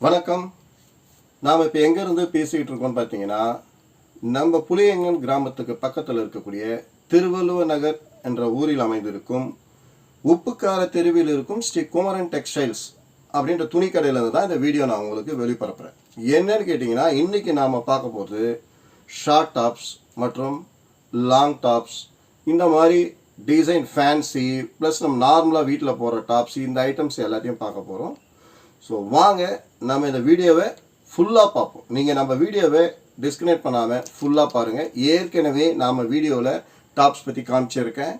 வணக்கம். நாம் இப்போ எங்கேருந்து பேசிக்கிட்டு இருக்கோம்னு பார்த்தீங்கன்னா நம்ம புளியங்கன் கிராமத்துக்கு பக்கத்தில் இருக்கக்கூடிய திருவள்ளுவர் நகர் என்ற ஊரில் அமைந்திருக்கும் உப்புக்கார தெருவில் இருக்கும் ஸ்ரீ குமரன் டெக்ஸ்டைல்ஸ் அப்படின்ற துணிக்கடையிலேருந்து தான் இந்த வீடியோ நான் உங்களுக்கு வெளிப்பரப்புறேன் என்னன்னு கேட்டிங்கன்னா இன்றைக்கி நாம் பார்க்க போகிறது ஷார்ட் டாப்ஸ் மற்றும் லாங் டாப்ஸ் இந்த மாதிரி டிசைன் ஃபேன்சி ப்ளஸ் நம்ம நார்மலாக வீட்டில் போகிற டாப்ஸ் இந்த ஐட்டம்ஸ் எல்லாத்தையும் பார்க்க போகிறோம் ஸோ வாங்க நம்ம இந்த வீடியோவை ஃபுல்லாக பார்ப்போம். நீங்கள் நம்ம வீடியோவை டிஸ்கனெக்ட் பண்ணாமல் ஃபுல்லாக பாருங்கள் ஏற்கனவே நாம் வீடியோவில் டாப்ஸ் பற்றி காமிச்சிருக்கேன்.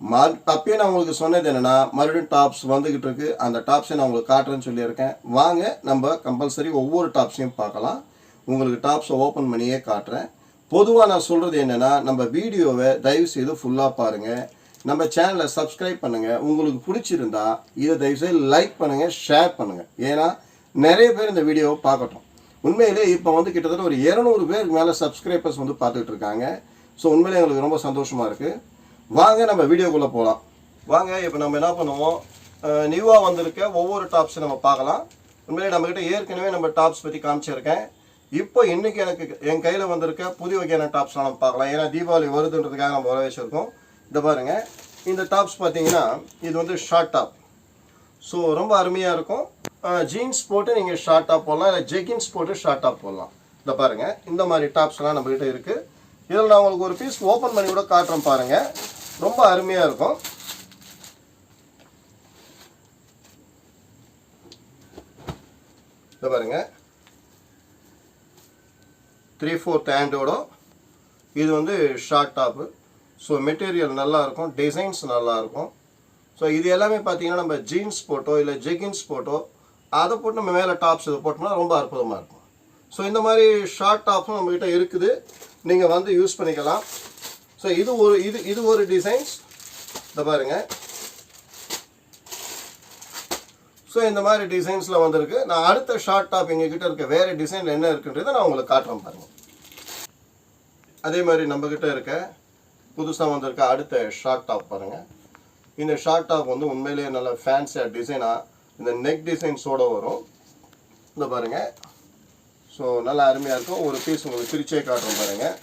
ம அப்பயே நான் உங்களுக்கு சொன்னது என்னென்னா மறுபடியும் டாப்ஸ் வந்துக்கிட்டு இருக்கு. அந்த டாப்ஸை நான் உங்களுக்கு காட்டுறேன்னு சொல்லியிருக்கேன். வாங்க நம்ம கம்பல்சரி ஒவ்வொரு டாப்ஸையும் பார்க்கலாம். உங்களுக்கு டாப்ஸை ஓப்பன் பண்ணியே காட்டுறேன். பொதுவாக நான் சொல்கிறது என்னென்னா நம்ம வீடியோவை தயவு செய்து ஃபுல்லாக பாருங்கள் நம்ம சேனலை சப்ஸ்கிரைப் பண்ணுங்கள் உங்களுக்கு பிடிச்சிருந்தா இதை தயவுசெய்து லைக் பண்ணுங்கள் ஷேர் பண்ணுங்கள் ஏன்னா நிறைய பேர் இந்த வீடியோவை பார்க்கட்டும். உண்மையிலே இப்போ வந்து கிட்டத்தட்ட ஒரு இரநூறு பேருக்கு மேலே சப்ஸ்கிரைபர்ஸ் வந்து பார்த்துட்டு இருக்காங்க. ஸோ உண்மையிலே எங்களுக்கு ரொம்ப சந்தோஷமாக இருக்குது வாங்க நம்ம வீடியோக்குள்ளே போகலாம் வாங்க இப்போ நம்ம என்ன பண்ணுவோம்? நியூவாக வந்திருக்க ஒவ்வொரு டாப்ஸை நம்ம பார்க்கலாம். உண்மையிலே நம்மக்கிட்ட ஏற்கனவே நம்ம டாப்ஸ் பற்றி காமிச்சிருக்கேன். இப்போ இன்றைக்கி எனக்கு என் கையில் வந்திருக்க புதிய வகையான டாப்ஸ்லாம் நம்ம பார்க்கலாம். ஏன்னா தீபாவளி வருதுன்றதுக்காக நம்ம வர வச்சுருக்கோம் இந்த பாருங்க. இந்த டாப்ஸ் பார்த்தீங்கன்னா இது வந்து ஷார்ட் டாப் ஸோ ரொம்ப அருமையாக இருக்கும். ஜீன்ஸ் போட்டு நீங்கள் ஷார்ட் டாப் போடலாம் இல்லை ஜெகின்ஸ் போட்டு ஷார்ட் டாப் போடலாம். இந்த பாருங்க. இந்த மாதிரி டாப்ஸ்லாம் நம்மகிட்ட இருக்குது இதில் நான் உங்களுக்கு ஒரு பீஸ் ஓப்பன் பண்ணி கூட காட்டுறேன் பாருங்க. ரொம்ப அருமையாக இருக்கும். இந்த பாருங்க. த்ரீ ஃபோர்த் ஹேண்டோட இது வந்து ஷார்ட் டாப்பு ஸோ மெட்டீரியல் நல்லாயிருக்கும் டிசைன்ஸ் நல்லாயிருக்கும் ஸோ இது எல்லாமே பார்த்தீங்கன்னா நம்ம ஜீன்ஸ் போட்டோ இல்லை ஜெகின்ஸ் போட்டோ அதை போட்டு நம்ம மேலே டாப்ஸ் இதை போட்டோம்னா ரொம்ப அற்புதமாக இருக்கும். ஸோ இந்த மாதிரி ஷார்ட் டாப்ஸும் நம்மக்கிட்ட இருக்குது. நீங்கள் வந்து யூஸ் பண்ணிக்கலாம். ஸோ இது ஒரு இது இது ஒரு டிசைன்ஸ் இதை பாருங்கள் ஸோ இந்த மாதிரி டிசைன்ஸில் வந்திருக்கு. நான் அடுத்த ஷார்ட் டாப் எங்ககிட்ட இருக்க வேறு டிசைன் என்ன இருக்குன்றதை நான் உங்களுக்கு காட்டுறேன் பாருங்கள் அதே மாதிரி நம்மக்கிட்ட இருக்க புதுசாக வந்திருக்க அடுத்த ஷார்ட் டாப் பாருங்கள் இந்த ஷார்ட் டாப் வந்து உண்மையிலேயே நல்ல ஃபேன்சியாக டிசைனாக இந்த நெக் டிசைன்ஸோடு வரும். இந்த பாருங்கள் ஸோ நல்லா அருமையாக இருக்கும். ஒரு பீஸ் உங்களுக்கு பிரிச்சே காட்டுறோம் பாருங்கள்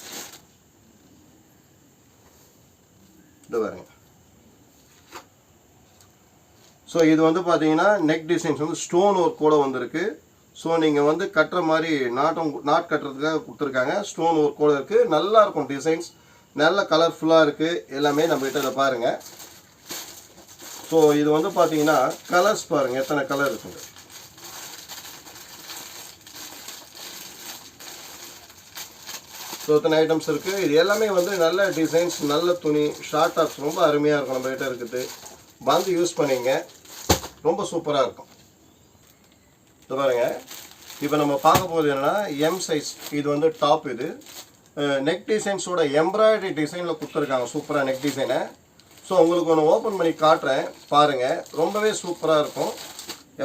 இது பாருங்கள் ஸோ இது வந்து பார்த்தீங்கன்னா நெக் டிசைன்ஸ் வந்து ஸ்டோன் ஒர்க் கூட வந்திருக்கு. ஸோ நீங்கள் வந்து கட்டுற மாதிரி நாட்டம் நாட் கட்டுறதுக்காக கொடுத்துருக்காங்க. ஸ்டோன் ஒர்க் கூட இருக்குது நல்லாயிருக்கும் டிசைன்ஸ் நல்ல கலர்ஃபுல்லாக இருக்குது எல்லாமே நம்மகிட்ட இதை பாருங்கள் ஸோ இது வந்து பார்த்தீங்கன்னா கலர்ஸ் பாருங்கள் எத்தனை கலர் இருக்குது ஸோ இத்தனை ஐட்டம்ஸ் இருக்குது இது எல்லாமே வந்து நல்ல டிசைன்ஸ் நல்ல துணி ஷார்ட் டாப்ஸ் ரொம்ப அருமையாக இருக்கும் நம்மகிட்ட இருக்குது. வந்து யூஸ் பண்ணிங்க. ரொம்ப சூப்பராக இருக்கும். இது பாருங்கள் இப்போ நம்ம பார்க்க போகிறது என்னென்னா எம் சைஸ் இது வந்து டாப் இது. நெக் டிசைன்ஸோட எம்ப்ராய்டரி டிசைனில் கொடுத்துருக்காங்க. சூப்பராக நெக் டிசைனை ஸோ உங்களுக்கு ஒன்று ஓப்பன் பண்ணி காட்டுறேன். பாருங்கள் ரொம்பவே சூப்பராக இருக்கும்.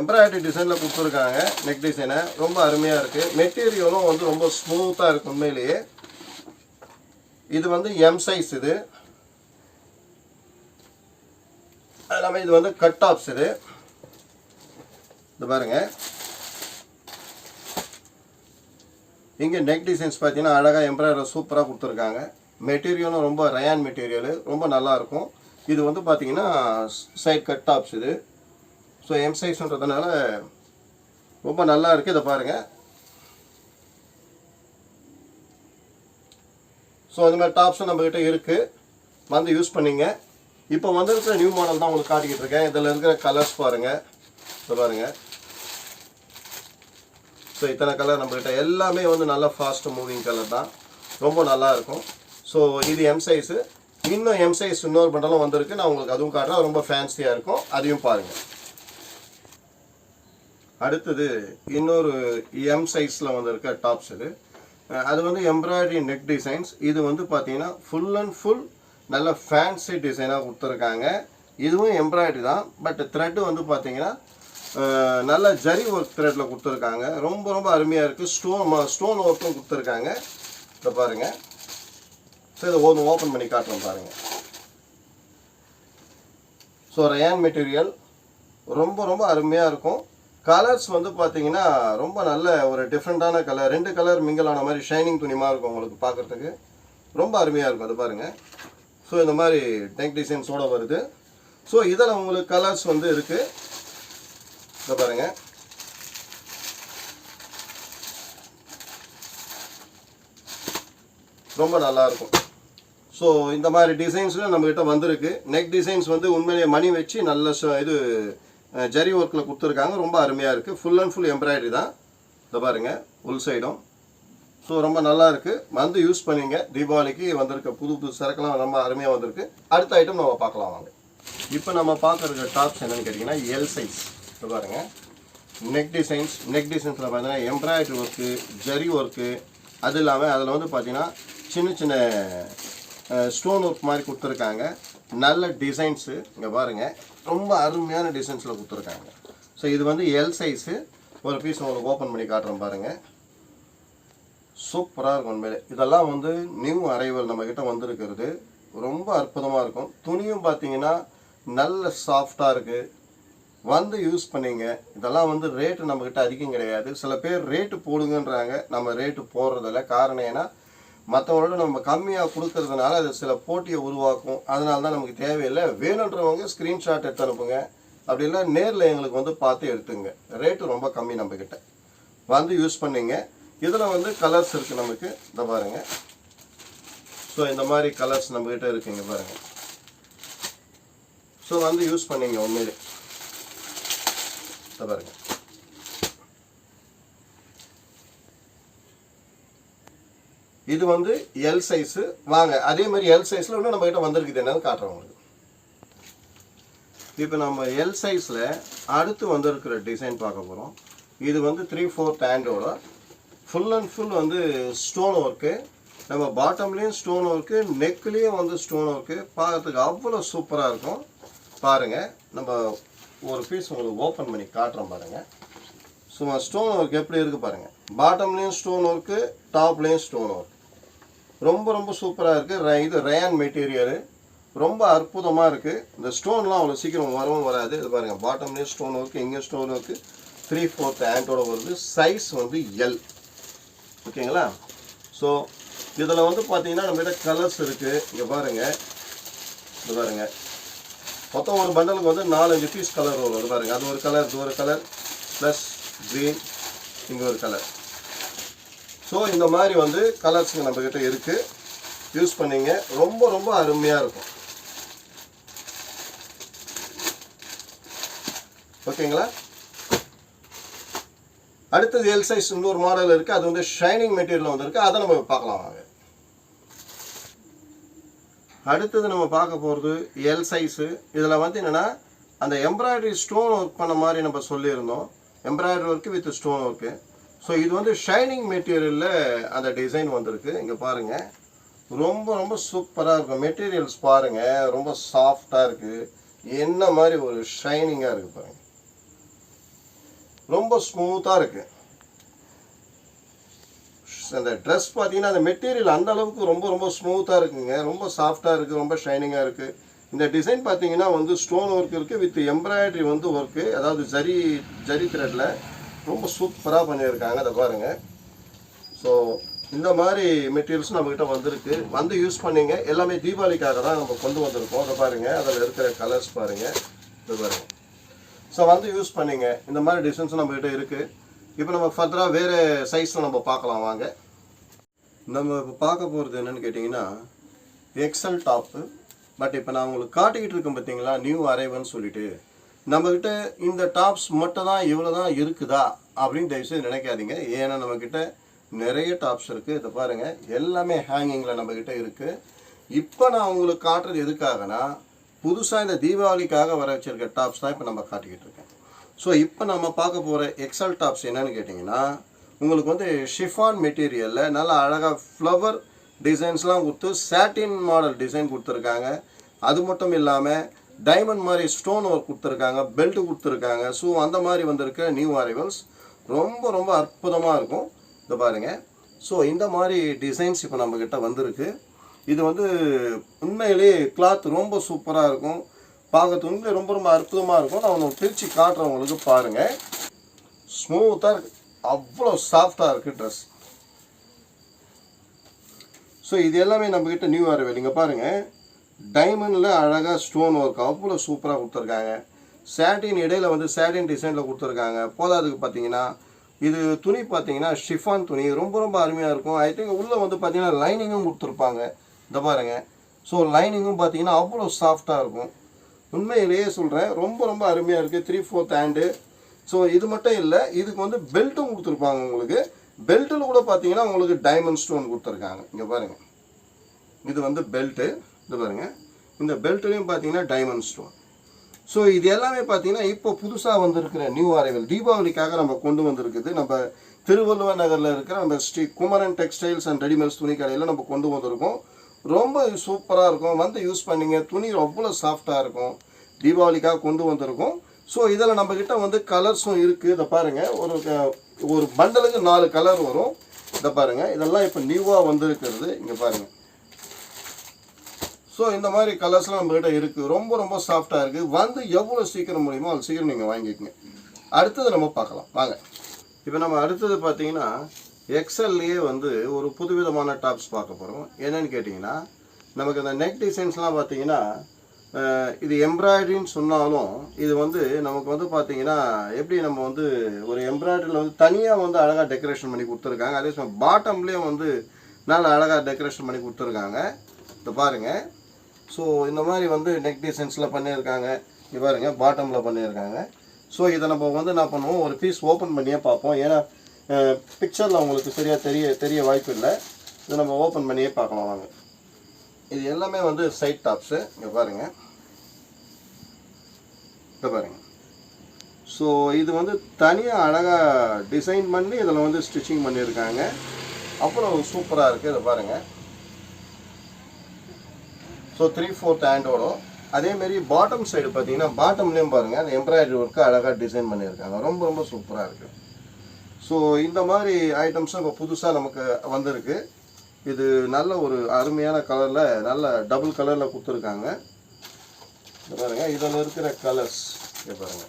எம்ப்ராய்டரி டிசைனில் கொடுத்துருக்காங்க நெக் டிசைனை ரொம்ப அருமையாக இருக்குது மெட்டீரியலும் வந்து ரொம்ப ஸ்மூத்தாக இருக்கும் உண்மையிலேயே. இது வந்து எம் சைஸ் இது. அது இல்லாமல் இது வந்து கட் ஆப்ஸ் இது. இது பாருங்கள் இங்கே நெக் டிசைன்ஸ் பார்த்தீங்கன்னா அழகாக எம்ப்ராய்டர் சூப்பராக கொடுத்துருக்காங்க. மெட்டீரியலும் ரொம்ப ரயான் மெட்டீரியல் ரொம்ப நல்லா இருக்கும். இது வந்து பார்த்தீங்கன்னா சைட் கட் டாப்ஸ் இது. ஸோ எம் சைஸ்ன்றதுனால ரொம்ப நல்லா இருக்குது இதை பாருங்கள் ஸோ அந்த மாதிரி டாப்ஸும் நம்மக்கிட்ட இருக்குது வந்து யூஸ் பண்ணிங்க. இப்போ வந்திருக்கிற நியூ மாடல் தான் உங்களுக்கு காட்டிக்கிட்டு இருக்கேன். இதில் இருக்கிற கலர்ஸ் பாருங்கள் இதை பாருங்கள் ஸோ இத்தனை கலர் நம்மக்கிட்ட எல்லாமே வந்து நல்லா ஃபாஸ்ட் மூவிங் கலர் தான். ரொம்ப நல்லா இருக்கும். ஸோ இது எம் சைஸு இன்னும் எம் சைஸ் இன்னொரு பண்டலும் வந்திருக்கு. நான் உங்களுக்கு அதுவும் காட்டுறேன். ரொம்ப ஃபேன்சியாக இருக்கும். அதையும் பாருங்கள் அடுத்தது இன்னொரு எம் சைஸில் வந்திருக்க டாப்ஸ் இது. அது வந்து எம்ப்ராய்டரி நெக் டிசைன்ஸ் இது வந்து பார்த்தீங்கன்னா ஃபுல் அண்ட் ஃபுல் நல்ல ஃபேன்சி டிசைனாக கொடுத்துருக்காங்க. இதுவும் எம்ப்ராய்டரி தான். பட் த்ரெட்டு வந்து பார்த்தீங்கன்னா நல்ல ஜரி ஒர்க் த்ரெட்டில் கொடுத்துருக்காங்க. ரொம்ப ரொம்ப அருமையாக இருக்குது ஸ்டோன் ஸ்டோன் ஒர்க்கும் கொடுத்துருக்காங்க. இதை பாருங்கள் ஸோ இதை ஒன்று ஓப்பன் பண்ணி காட்டுறோம் பாருங்கள் ஸோ ரயான் மெட்டீரியல் ரொம்ப ரொம்ப அருமையாக இருக்கும். கலர்ஸ் வந்து பார்த்தீங்கன்னா ரொம்ப நல்ல ஒரு டிஃப்ரெண்ட்டான கலர் ரெண்டு கலர் மிங்கிள் ஆன மாதிரி ஷைனிங் துணிமாக இருக்கும் உங்களுக்கு பார்க்குறதுக்கு ரொம்ப அருமையாக இருக்கும். அது பாருங்கள் ஸோ இந்த மாதிரி டெங்க் டிசைன்ஸோட வருது. ஸோ இதில் உங்களுக்கு கலர்ஸ் வந்து இருக்குது இதை பாருங்கள் ரொம்ப நல்லா இருக்கும் ஸோ இந்த மாதிரி டிசைன்ஸில் நம்மக்கிட்ட வந்திருக்கு. நெக் டிசைன்ஸ் வந்து உண்மையிலேயே மணி வச்சு நல்ல ச- இது ஜரி ஒர்க்கில் கொடுத்துருக்காங்க. ரொம்ப அருமையாக இருக்குது ஃபுல் அண்ட் ஃபுல் எம்ப்ராய்டரி தான். இதை பாருங்கள் உள் சைடும் ஸோ ரொம்ப நல்லா இருக்குது வந்து யூஸ் பண்ணிங்க. தீபாவளிக்கு வந்திருக்க புது புது சரக்குலாம் ரொம்ப அருமையாக வந்திருக்கு. அடுத்த ஐட்டம் நம்ம பார்க்கலாம் வாங்க. இப்போ நம்ம பார்க்குற டாப்ஸ் என்னென்னு கேட்டிங்கன்னா எல் சைஸ் இது பாருங்கள் நெக் டிசைன்ஸ் நெக் டிசைன்ஸில் பார்த்தீங்கன்னா எம்ப்ராய்டரி ஒர்க்கு ஜரி ஒர்க்கு அது இல்லாமல் அதில் வந்து பார்த்தீங்கன்னா சின்ன சின்ன ஸ்டோன் ஒர்க் மாதிரி கொடுத்துருக்காங்க. நல்ல டிசைன்ஸு இங்கே பாருங்கள் ரொம்ப அருமையான டிசைன்ஸில் கொடுத்துருக்காங்க. ஸோ இது வந்து எல் சைஸு ஒரு பீஸ் உங்களுக்கு ஓப்பன் பண்ணி காட்டுறேன் பாருங்கள் சூப்பராக இருக்கும் உண்மையிலே. இதெல்லாம் வந்து நியூ அரைவல் நம்மக்கிட்ட வந்திருக்கிறது. ரொம்ப அற்புதமாக இருக்கும். துணியும் பார்த்தீங்கன்னா நல்ல சாஃப்டாக இருக்குது வந்து யூஸ் பண்ணிங்க. இதெல்லாம் வந்து ரேட்டு நம்மக்கிட்ட அதிகம் கிடையாது. சில பேர் ரேட்டு போடுங்கன்றாங்க. நம்ம ரேட்டு போடுறதில்ல. காரணம் ஏன்னா மற்றவங்களோட நம்ம கம்மியாக கொடுக்கறதுனால அது சில போட்டியை உருவாக்கும். அதனால தான் நமக்கு தேவையில்லை. வேணுன்றவங்க ஸ்க்ரீன்ஷாட் எடுத்து அனுப்புங்க. அப்படி இல்லை நேரில் எங்களுக்கு வந்து பார்த்து எடுத்துங்க. ரேட்டு ரொம்ப கம்மி நம்மக்கிட்ட வந்து யூஸ் பண்ணிங்க. இதில் வந்து கலர்ஸ் இருக்குது நமக்கு. இந்த பாருங்க. ஸோ இந்த மாதிரி கலர்ஸ் நம்மக்கிட்ட இருக்குங்க பாருங்கள் ஸோ வந்து யூஸ் பண்ணிங்க உண்மையிலே. இந்த பாருங்க இது வந்து எல் சைஸு வாங்க. அதே மாதிரி எல் சைஸில் இன்னும் நம்மகிட்ட வந்திருக்குது. என்னன்னு காட்டுறேன் உங்களுக்கு. இப்போ நம்ம எல் சைஸில் அடுத்து வந்திருக்கிற டிசைன் பார்க்க போகிறோம் இது வந்து த்ரீ ஃபோர்த் ஹேண்டோட ஃபுல் அண்ட் ஃபுல் வந்து ஸ்டோன் ஒர்க்கு நம்ம பாட்டம்லேயும் ஸ்டோன் ஒர்க்கு நெக்லேயும் வந்து ஸ்டோன் ஒர்க்கு பார்க்கறதுக்கு அவ்வளோ சூப்பராக இருக்கும். பாருங்கள் நம்ம ஒரு பீஸ் உங்களுக்கு ஓப்பன் பண்ணி காட்டுறோம் பாருங்கள் சும்மா ஸ்டோன் ஒர்க் எப்படி இருக்குது பாருங்கள் பாட்டம்லேயும் ஸ்டோன் ஒர்க்கு டாப்லேயும் ஸ்டோன் ஒர்க் ரொம்ப ரொம்ப சூப்பராக இருக்குது இது ரயான் மெட்டீரியலு ரொம்ப அற்புதமாக இருக்குது இந்த ஸ்டோன்லாம் அவ்வளோ சீக்கிரம் வரவும் வராது. இது பாருங்கள் பாட்டம்லேயும் ஸ்டோன் ஒர்க்கு இங்கே ஸ்டோன் ஒர்க்கு த்ரீ ஃபோர்த் ஹேண்டோட வருது. சைஸ் வந்து எல் ஓகேங்களா? ஸோ இதில் வந்து பார்த்தீங்கன்னா நம்மகிட்ட கலர்ஸ் இருக்குது இங்கே பாருங்கள் இது பாருங்க. மொத்தம் ஒரு பண்டலுக்கு வந்து நாலஞ்சு பீஸ் கலர் வரும் பாருங்கள் அது ஒரு கலர் இது ஒரு கலர் ப்ளஸ் க்ரீன் இங்கே ஒரு கலர் ஸோ இந்த மாதிரி வந்து கலர்ஸுங்க நம்மக்கிட்ட இருக்குது யூஸ் பண்ணீங்க. ரொம்ப ரொம்ப அருமையாக இருக்கும். ஓகேங்களா? அடுத்தது எல் சைஸ் இன்னொரு மாடல் இருக்குது அது வந்து ஷைனிங் மெட்டீரியல் வந்துருக்கு. அதை நம்ம பார்க்கலாம் வாங்க. அடுத்தது நம்ம பார்க்க போகிறது எல் சைஸு இதில் வந்து என்னென்னா அந்த எம்ப்ராய்டரி ஸ்டோன் ஒர்க் பண்ண மாதிரி நம்ம சொல்லியிருந்தோம். Embroidery work with stone work so இது வந்து ஷைனிங் மெட்டீரியலில் அந்த டிசைன் வந்திருக்கு. இங்கே பாருங்கள் ரொம்ப ரொம்ப சூப்பராக இருக்கும் மெட்டீரியல்ஸ் பாருங்கள் ரொம்ப சாஃப்டாக இருக்குது என்ன மாதிரி ஒரு ஷைனிங்காக இருக்குது பாருங்கள் ரொம்ப ஸ்மூத்தாக இருக்குது அந்த ட்ரெஸ் பார்த்தீங்கன்னா அந்த மெட்டீரியல் அந்த அளவுக்கு ரொம்ப ரொம்ப ஸ்மூத்தாக இருக்குங்க. ரொம்ப சாஃப்டாக இருக்குது ரொம்ப ஷைனிங்காக இருக்குது இந்த டிசைன் பார்த்தீங்கன்னா வந்து ஸ்டோன் ஒர்க் இருக்குது வித் எம்ப்ராய்டரி வந்து ஒர்க்கு அதாவது ஜரி ஜரி த்ரெட்டில் ரொம்ப சூப்பராக பண்ணியிருக்காங்க அதை பாருங்கள் ஸோ இந்த மாதிரி மெட்டீரியல்ஸ் நம்மக்கிட்ட வந்திருக்கு. வந்து யூஸ் பண்ணிங்க. எல்லாமே தீபாவளிக்காக தான் நம்ம கொண்டு வந்திருக்கோம். அதை பாருங்கள் அதில் இருக்கிற கலர்ஸ் பாருங்கள் இது பாருங்கள் ஸோ வந்து யூஸ் பண்ணிங்க. இந்த மாதிரி டிசைன்ஸ் நம்மக்கிட்ட இருக்குது இப்போ நம்ம ஃபர்தராக வேறு சைஸில் நம்ம பார்க்கலாம் வாங்க. நம்ம இப்போ பார்க்க போகிறது என்னென்னு கேட்டிங்கன்னா எக்ஸல் டாப்பு பட் இப்போ நான் உங்களுக்கு காட்டிக்கிட்டு இருக்கேன் பார்த்தீங்களா நியூ அரைவல்னு சொல்லிட்டு. நம்மக்கிட்ட இந்த டாப்ஸ் மட்டும் தான் இவ்வளோ தான் இருக்குதா அப்படின்னு தயவுசெய்து நினைக்காதீங்க. ஏன்னா நம்மக்கிட்ட நிறைய டாப்ஸ் இருக்குது இதை பாருங்கள் எல்லாமே ஹேங்கிங்கில் நம்மக்கிட்ட இருக்குது இப்போ நான் உங்களுக்கு காட்டுறது எதுக்காகனா புதுசாக இந்த தீபாவளிக்காக வர வச்சுருக்க டாப்ஸ் தான் இப்போ நம்ம காட்டிக்கிட்டு இருக்கேன். ஸோ இப்போ நம்ம பார்க்க போகிற எக்ஸல் டாப்ஸ் என்னென்னு கேட்டிங்கன்னா உங்களுக்கு வந்து ஷிஃபான் மெட்டீரியலில் நல்லா அழகாக ஃப்ளவர் டிசைன்ஸ்லாம் கொடுத்து சாட்டின் மாடல் டிசைன் கொடுத்துருக்காங்க. அது மட்டும் இல்லாமல் டைமண்ட் மாதிரி ஸ்டோன் ஒர்க் கொடுத்துருக்காங்க பெல்ட் கொடுத்துருக்காங்க. ஸோ அந்த மாதிரி வந்திருக்க நியூ அரைவல்ஸ் ரொம்ப ரொம்ப அற்புதமாக இருக்கும். இதை பாருங்கள் ஸோ இந்த மாதிரி டிசைன்ஸ் இப்போ நம்மக்கிட்ட வந்திருக்கு. இது வந்து உண்மையிலேயே கிளாத் ரொம்ப சூப்பராக இருக்கும். பார்க்கறது உண்மையிலே ரொம்ப ரொம்ப அற்புதமாக இருக்கும். நான் ஒன்று பிரித்து காட்டுறவங்களுக்கு பாருங்கள் ஸ்மூத்தாக இருக்கு. அவ்வளோ சாஃப்டாக இருக்குது ட்ரெஸ் ஸோ இது எல்லாமே நம்மக்கிட்ட நியூ அரைவல் இங்கே பாருங்கள் டைமண்டில் அழகாக ஸ்டோன் ஒர்க் அவ்வளோ சூப்பராக கொடுத்துருக்காங்க. சேட்டின் இடையில வந்து சேட்டின் டிசைனில் கொடுத்துருக்காங்க. போதாதுக்கு பார்த்தீங்கன்னா இது துணி பார்த்தீங்கன்னா ஷிஃபான் துணி. ரொம்ப ரொம்ப அருமையாக இருக்கும். ஐ திங்க் உள்ளே வந்து பார்த்தீங்கன்னா லைனிங்கும் கொடுத்துருப்பாங்க. இந்த பாருங்கள் ஸோ லைனிங்கும் பார்த்தீங்கன்னா அவ்வளோ சாஃப்டாக இருக்கும். உண்மையிலேயே சொல்கிறேன் ரொம்ப ரொம்ப அருமையாக இருக்குது த்ரீ ஃபோர்த் ஹேண்டு ஸோ இது மட்டும் இல்லை இதுக்கு வந்து பெல்ட்டும் கொடுத்துருப்பாங்க உங்களுக்கு. பெல்ட்டில் கூட பார்த்தீங்கன்னா உங்களுக்கு டைமண்ட் ஸ்டோன் கொடுத்துருக்காங்க. இங்கே பாருங்கள் இது வந்து பெல்ட்டு இது பாருங்க. இந்த பெல்ட்லேயும் பார்த்தீங்கன்னா டைமண்ட் ஸ்டோன் ஸோ இது எல்லாமே பார்த்தீங்கன்னா இப்போ புதுசாக வந்திருக்கிற நியூ அரைவல் தீபாவளிக்காக நம்ம கொண்டு வந்திருக்குது. நம்ம திருவள்ளுவர் நகரில் இருக்கிற நம்ம Sri Kumaran textiles and readymades துணி கடையில் நம்ம கொண்டு வந்திருக்கோம். ரொம்ப சூப்பராக இருக்கும். வந்து யூஸ் பண்ணிங்க. துணி அவ்வளோ சாஃப்டாக இருக்கும். தீபாவளிக்காக கொண்டு வந்திருக்கோம். ஸோ இதில் நம்மக்கிட்ட வந்து கலர்ஸும் இருக்குது இதை பாருங்கள் ஒரு க- ஒரு பண்டலுக்கு நாலு கலர் வரும். இதை பாருங்கள் இதெல்லாம் இப்போ நியூவாக வந்திருக்கிறது. இங்கே பாருங்கள் ஸோ இந்த மாதிரி கலர்ஸ்லாம் நம்மக்கிட்ட இருக்குது ரொம்ப ரொம்ப சாஃப்டாக இருக்குது வந்து எவ்வளோ சீக்கிரம் முடியுமோ அது சீக்கிரம் நீங்கள் வாங்கிக்கோங்க. அடுத்தது நம்ம பார்க்கலாம். வாங்க. இப்போ நம்ம அடுத்தது பார்த்தீங்கன்னா எக்ஸல்லையே வந்து ஒரு புதுவிதமான டாப்ஸ் பார்க்க போகிறோம் என்னென்னு கேட்டிங்கன்னா நமக்கு இந்த நெக் டிசைன்ஸ்லாம் பார்த்தீங்கன்னா இது எம்ப்ராய்டரின்னு சொன்னாலும் இது வந்து நமக்கு வந்து பார்த்தீங்கன்னா எப்படி நம்ம வந்து ஒரு எம்ப்ராய்டரியில் வந்து தனியாக வந்து அழகாக டெக்கரேஷன் பண்ணி கொடுத்துருக்காங்க. அதே சமயம் பாட்டம்லேயும் வந்து நல்ல அழகாக டெக்கரேஷன் பண்ணி கொடுத்துருக்காங்க. இதை பாருங்கள் ஸோ இந்த மாதிரி வந்து நெக் டிசைன்ஸில் பண்ணியிருக்காங்க. இது பாருங்கள் பாட்டமில் பண்ணியிருக்காங்க. ஸோ இதை நம்ம வந்து என்ன பண்ணுவோம்? ஒரு பீஸ் ஓப்பன் பண்ணியே பார்ப்போம். ஏன்னா பிக்சரில் உங்களுக்கு சரியாக தெரிய தெரிய வாய்ப்பு இல்லை இதை நம்ம ஓப்பன் பண்ணியே பார்க்கலாம் வாங்க. இது எல்லாமே வந்து சைட் டாப்ஸு இங்கே பாருங்க. இதை பாருங்கள் ஸோ இது வந்து தனியாக அழகாக டிசைன் பண்ணி இதில் வந்து ஸ்டிச்சிங் பண்ணியிருக்காங்க. அப்புறம் சூப்பராக இருக்குது இதை பாருங்கள் ஸோ த்ரீ ஃபோர்த் ஹேண்டோட அதேமாரி பாட்டம் சைடு பார்த்தீங்கன்னா பாட்டம்லேயும் பாருங்கள் அந்த எம்ப்ராய்டரி ஒர்க்கு அழகாக டிசைன் பண்ணியிருக்காங்க. ரொம்ப ரொம்ப சூப்பராக இருக்குது ஸோ இந்த மாதிரி ஐட்டம்ஸும் இப்போ புதுசாக நமக்கு வந்திருக்கு. இது நல்ல ஒரு அருமையான கலரில் நல்ல டபுள் கலரில் கொடுத்துருக்காங்க. பாருங்க இதில் இருக்கிற கலர்ஸ் இங்கே பாருங்க.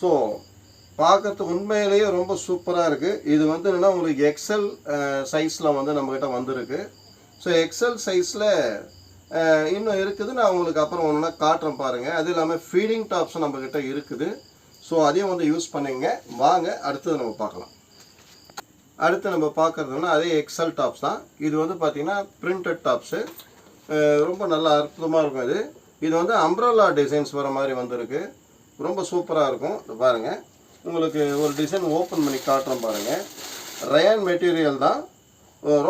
ஸோ பார்க்கறதுக்கு உண்மையிலேயே ரொம்ப சூப்பராக இருக்குது இது வந்து என்னென்னா உங்களுக்கு எக்ஸல் சைஸில் வந்து நம்மக்கிட்ட வந்திருக்கு. ஸோ எக்ஸல் சைஸில் இன்னும் இருக்குது. நான் உங்களுக்கு அப்புறம் ஒன்றுனா காட்டுறேன் பாருங்கள் அது இல்லாமல் ஃபீடிங் டாப்ஸும் நம்மக்கிட்ட இருக்குது. ஸோ அதையும் வந்து யூஸ் பண்ணிங்க. வாங்க அடுத்தது நம்ம பார்க்கலாம். அடுத்து நம்ம பார்க்குறதுனா அதே எக்ஸல் டாப்ஸ் தான். இது வந்து பார்த்திங்கன்னா பிரிண்டட் டாப்ஸு ரொம்ப நல்லா அற்புதமாக இருக்கும் இது. இது வந்து அம்ப்ரல்லா டிசைன்ஸ் வர மாதிரி வந்திருக்கு. ரொம்ப சூப்பராக இருக்கும். பாருங்கள் உங்களுக்கு ஒரு டிசைன் ஓப்பன் பண்ணி காட்டுறோம் பாருங்கள் ரயான் மெட்டீரியல் தான்.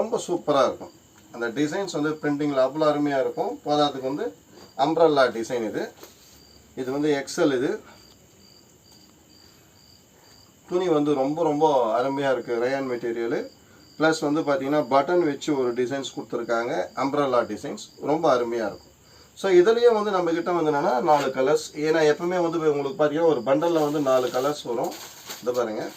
ரொம்ப சூப்பராக இருக்கும். அந்த டிசைன்ஸ் வந்து பிரிண்டிங்கில் அவ்வளோ அருமையாக இருக்கும். போதாதுக்கு வந்து அம்ப்ரல்லா டிசைன் இது. இது வந்து எக்ஸல் இது. துணி வந்து ரொம்ப ரொம்ப அருமையாக இருக்குது ரயான் மெட்டீரியலு ப்ளஸ் வந்து பார்த்திங்கன்னா பட்டன் வச்சு ஒரு டிசைன்ஸ் கொடுத்துருக்காங்க. அம்ப்ரல்லா டிசைன்ஸ் ரொம்ப அருமையாக இருக்கும். ஸோ இதுலேயே வந்து நம்மக்கிட்ட வந்து என்னென்னா நாலு கலர்ஸ் ஏன்னா எப்பவுமே வந்து உங்களுக்கு பார்த்தீங்கன்னா ஒரு பண்டலில் வந்து நாலு கலர்ஸ் வரும். இதை பாருங்கள்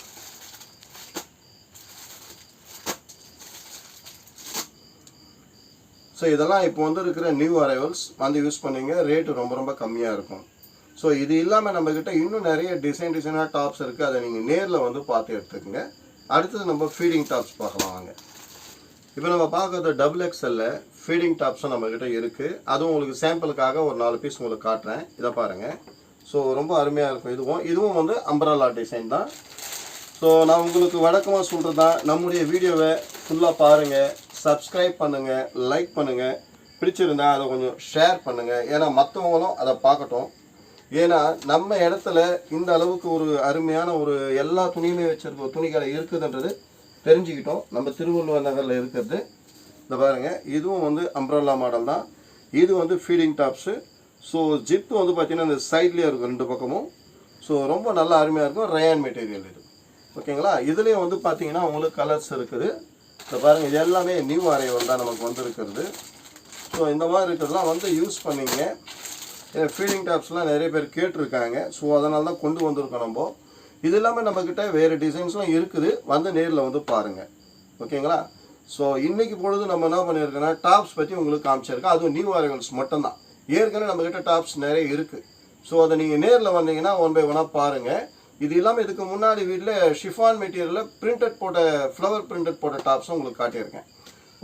ஸோ இதெல்லாம் இப்போ வந்து இருக்கிற நியூ அரைவல்ஸ் வந்து யூஸ் பண்ணீங்க. ரேட்டு ரொம்ப ரொம்ப கம்மியாக இருக்கும். ஸோ இது இல்லாமல் நம்மக்கிட்ட இன்னும் நிறைய டிசைன் டிசைனாக டாப்ஸ் இருக்குது அதை நீங்கள் நேரில் வந்து பார்த்து எடுத்துக்கோங்க. அடுத்தது நம்ம ஃபீடிங் டாப்ஸ் பார்க்கலாம் வாங்க. இப்போ நம்ம பார்க்கறது டபுள் எக்ஸலில் ஃபீடிங் டாப்ஸும் நம்மக்கிட்ட இருக்குது அதுவும் உங்களுக்கு சாம்பிளுக்காக ஒரு நாலு பீஸ் உங்களுக்கு காட்டுறேன். இதை பாருங்கள் ஸோ ரொம்ப அருமையாக இருக்கும். இதுவும் இதுவும் வந்து அம்பரலா டிசைன் தான். ஸோ நான் உங்களுக்கு வழக்கமாக சொல்கிறது தான் நம்முடைய வீடியோவை ஃபுல்லாக பாருங்கள் சப்ஸ்கிரைப் பண்ணுங்கள் லைக் பண்ணுங்கள் பிடிச்சிருந்தா அதை கொஞ்சம் ஷேர் பண்ணுங்கள் ஏன்னா மற்றவங்களும் அதை பார்க்கட்டும். ஏன்னா நம்ம இடத்துல இந்த அளவுக்கு ஒரு அருமையான ஒரு எல்லா துணியுமே வச்சிருக்க துணிக்கடை இருக்குதுன்றது தெரிஞ்சுக்கிட்டோம். நம்ம திருவள்ளுவர் நகரில் இருக்கிறது. இந்த பாருங்கள் இதுவும் வந்து அம்ப்ரல்லா மாடல் தான். இது வந்து ஃபீடிங் டாப்ஸு ஸோ ஜிப்பு வந்து பார்த்திங்கன்னா இந்த சைட்லேயே இருக்கும் ரெண்டு பக்கமும். ஸோ ரொம்ப நல்லா அருமையாக இருக்கும். ரயான் மெட்டீரியல் இது. ஓகேங்களா இதுலேயும் வந்து பார்த்தீங்கன்னா உங்களுக்கு கலர்ஸ் இருக்குது. இப்போ பாருங்கள் இது எல்லாமே நியூ அரைவல் தான் நமக்கு வந்திருக்கிறது. ஸோ இந்த மாதிரி இருக்கிறதுலாம் வந்து யூஸ் பண்ணிங்க. ஃபீடிங் டாப்ஸ்லாம் நிறைய பேர் கேட்டிருக்காங்க. ஸோ அதனால தான் கொண்டு வந்திருக்கோம் நம்ம. இது இல்லாமல் நம்மக்கிட்ட வேறு டிசைன்ஸ்லாம் இருக்குது. வந்து நேரில் வந்து பாருங்கள் ஓகேங்களா? ஸோ இன்றைக்கி பொழுது நம்ம என்ன பண்ணியிருக்கோம்னா டாப்ஸ் பற்றி உங்களுக்கு காமிச்சிருக்கோம் அதுவும் நியூ அரைவல்ஸ் மட்டும்தான். ஏற்கனவே நம்மக்கிட்ட டாப்ஸ் நிறைய இருக்குது ஸோ அதை நீங்கள் நேரில் வந்தீங்கன்னா ஒன் பை ஒன்னாக பாருங்கள் இது இல்லாமல் இதுக்கு முன்னாடி வீட்டில் ஷிஃபான் மெட்டீரியலில் பிரிண்டட் போட்ட ஃப்ளவர் பிரிண்டட் போட்ட டாப்ஸும் உங்களுக்கு காட்டியிருக்கேன்.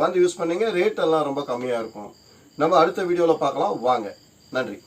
வந்து யூஸ் பண்ணிங்க ரேட் எல்லாம் ரொம்ப கம்மியாக இருக்கும். நம்ம அடுத்த வீடியோவில் பார்க்கலாம். வாங்க. நன்றி.